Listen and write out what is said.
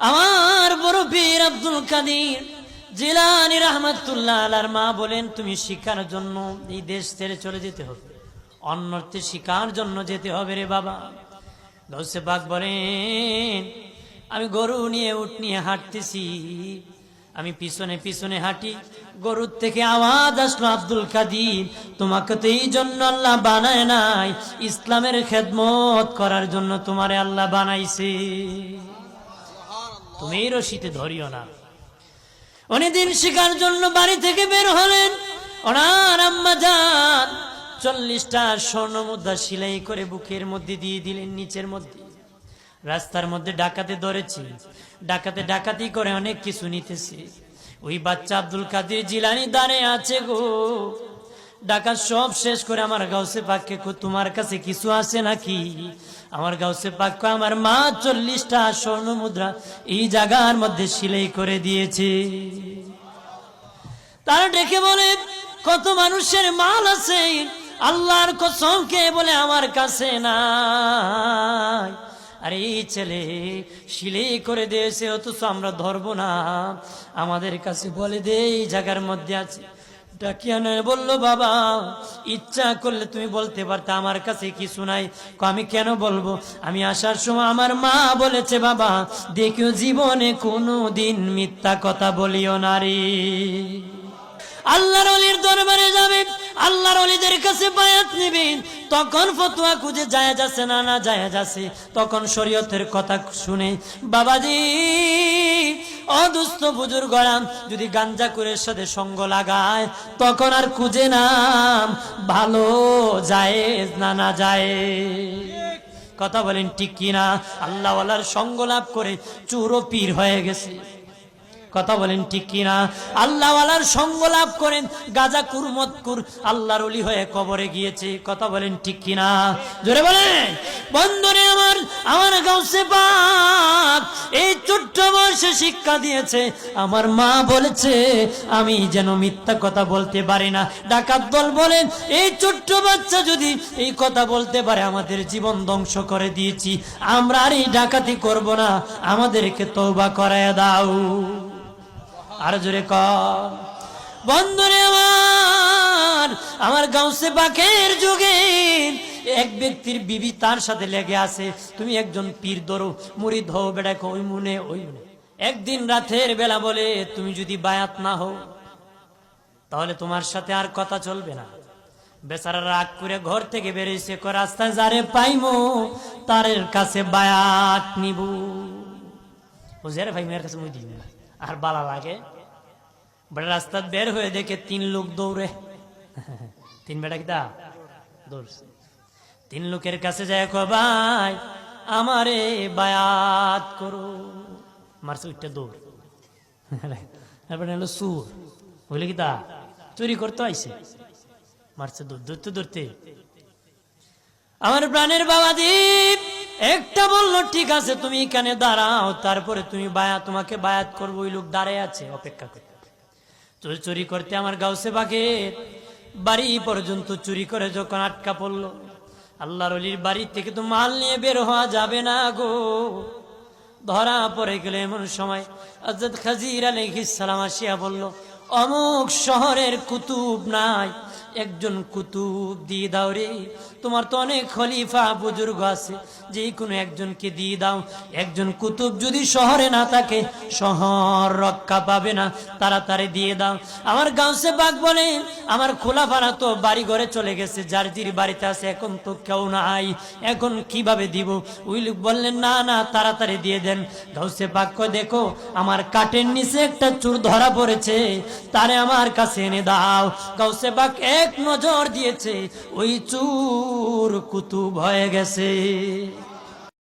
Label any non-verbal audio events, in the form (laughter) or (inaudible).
আমার বড় পীর আব্দুল কাদির জিলানি রহমতুল্লাহ আলার মা বলেন, তুমি শিক্ষার জন্য এই দেশ ছেড়ে চলে যেতে হবে। অন্যত্রে শিকার জন্য যেতে হবে রে বাবা। গৌসে বাঘ বলেন, আমি গরু নিয়ে উঠ নিয়ে হাঁটতেছি। আমি পিছনে পিছনে হাঁটি, গরুর থেকে আওয়াজ আসলো, আব্দুল কাদির, তোমাকে তো এই জন্য আল্লাহ বানায় নাই। ইসলামের খেদমত করার জন্য তোমারে আল্লাহ বানাইছে। তুমি রশিতে ধরিও না। উনি দিন শিকার জন্য বাড়ি থেকে বের হলেন। ওনার আম্মা চল্লিশটা স্বর্ণ মুদ্রা সিলাই করে বুকের মধ্যে দিয়ে দিলেন নিচের মধ্যে। রাস্তার মধ্যে ডাকাতে ধরেছি। ডাকাতে ডাকাতি করে অনেক কিছু নিতেছে। ওই বাচ্চা আব্দুল কাদের জিলানি দাঁড়ে আছে গো। ডাকাত সব শেষ করে আমার গাউসে পাককে তোমার কাছে কিছু আছে নাকি? আমার গাউসে পাক্য আমার মা চল্লিশটা স্বর্ণ মুদ্রা এই জায়গার মধ্যে সিলাই করে দিয়েছে। তারা ডেকে বলে, কত মানুষের মাল আছে, আল্লাহর কসম কে বলে আমার কাছে নাই? আরে ছেলে শিলে করে দিয়েছে, অথচ আমরা ধরবো না। আমাদের কাছে বলে দে, এই জায়গার মধ্যে আছে। ডাকিয়া নয়, বলল, বাবা, ইচ্ছা করলে তুমি বলতে পারতে, আমার কাছে কিছু নাই। আমি কেন বলব? আমি আসার সময় আমার মা বলেছে, বাবা দেখিও জীবনে কোনো দিন মিথ্যা কথা বলিও নারী আল্লাহর অলির দরবারে যাবে, আল্লাহর অলিদের কাছে বায়াত নেবেন তখন ফতুয়া খুঁজে যায় যাচ্ছে না না যায় যাচ্ছে তখন শরীয়তের কথা শুনে, বাবাজি অদুস্থ বুজুর্গরাম যদি গাঞ্জাকুরের সাথে সঙ্গ লাগায়, তখন আর খুঁজে নাম। ভালো যায় না না যায় কথা বলেন ঠিক কিনা আল্লাহওয়ালার সঙ্গ লাভ করে চুরো পীর হয়ে গেছে। কথা বলেন ঠিক কিনা আল্লাহওয়ালার সঙ্গ লাভ করেন গাজা কুরমতকুর আল্লাহর অলি হয়ে কবরে গিয়েছে। কথা বলেন ঠিক কিনা জোরে বলেন বন্ধনে আমার আমার গাউসে এই বয়সে শিক্ষা দিয়েছে। আমার মা বলেছে, আমি যেন মিথ্যা কথা বলতে পারি না। ডাকাত দল বলেন, এই ছোট্ট বাচ্চা যদি এই কথা বলতে পারে, আমাদের জীবন ধ্বংস করে দিয়েছি। আমরা আর এই ডাকাতি করব না। আমাদেরকে তৌবা করায় দাও। আর জোরে কর বন্ধুরে আমার আমার গাউসে পাখের যুগে এক ব্যক্তির বিবি তার সাথে লেগে আছে। তুমি একজন পীর ধরো, মুড়ি ধো বেড়াক ওই মনে ওই মনে। একদিন রাতের বেলা বলে, তুমি যদি বায়াত না হও, তাহলে তোমার সাথে আর কথা চলবে না। বেচারা রাগ করে ঘর থেকে বেরিয়েছে রাস্তায় যারে পাইমো তার কাছে বায়াত নিব। বুঝে ভাই, মেয়ের কাছে মুই না। আর বালা লাগে। বেটা রাস্তা বের হয়ে দেখে তিন লোক দৌড়ে। (laughs) তিন বেটা কিতা? দৌড়ছে। তিন লোকের কাছে যায় ভাই, আমারে বায়াত করো। মারছে উঠটা দৌড় এরপরে হলো সুর বুঝলি কিতা চুরি করতে আইছে মারছে দৌড় ধরতে ধরতে আমার প্রাণের বাবা দীপ একটা বলল ঠিক আছে তুমি এখানে দাঁড়াও তারপরে তুমি বায়া তোমাকে বায়াত করব ওই লোক দাঁড়ায় আছে অপেক্ষা করে চুরি চুরি করতে আমার গাউসে বাঘে বাড়ি পর্যন্ত চুরি করে যখন আটকা পড়ল আল্লাহর অলির বাড়ি থেকে তো মাল নিয়ে বের হওয়া যাবে না গো ধরা পড়ে গেলে এমন সময় আজাদ খাজির আলাইহিস সালাম আসিয়া বলল অমুক শহরের কুতুব নাই। একজন কুতুব, দিয়ে দাও রে। তোমার তো অনেক খলিফা বুজুর্গ আছে। যে কোনো একজনকে দিয়ে দাও। একজন কুতুব যদি শহরে না থাকে, শহর রক্ষা পাবে না। তাড়াতাড়ি দিয়ে দাও। আমার গাঁওসে বাঘ বলে, আমার খোলা ভাড়া তো বাড়ি ঘরে চলে গেছে। যার জির বাড়িতে আছে, এখন তো কেউ নাই। এখন কীভাবে দিব? ওই লোক বললেন, না না, তাড়াতাড়ি দিয়ে দেন। গাউসে বাক্য দেখো, আমার কাটের নিচে একটা চুর ধরা পড়েছে। তারে আমার কাছে এনে দাও। গাউসে বাক এক নজর দিয়েছে, ওই চুর কুতুব হয়ে গেছে।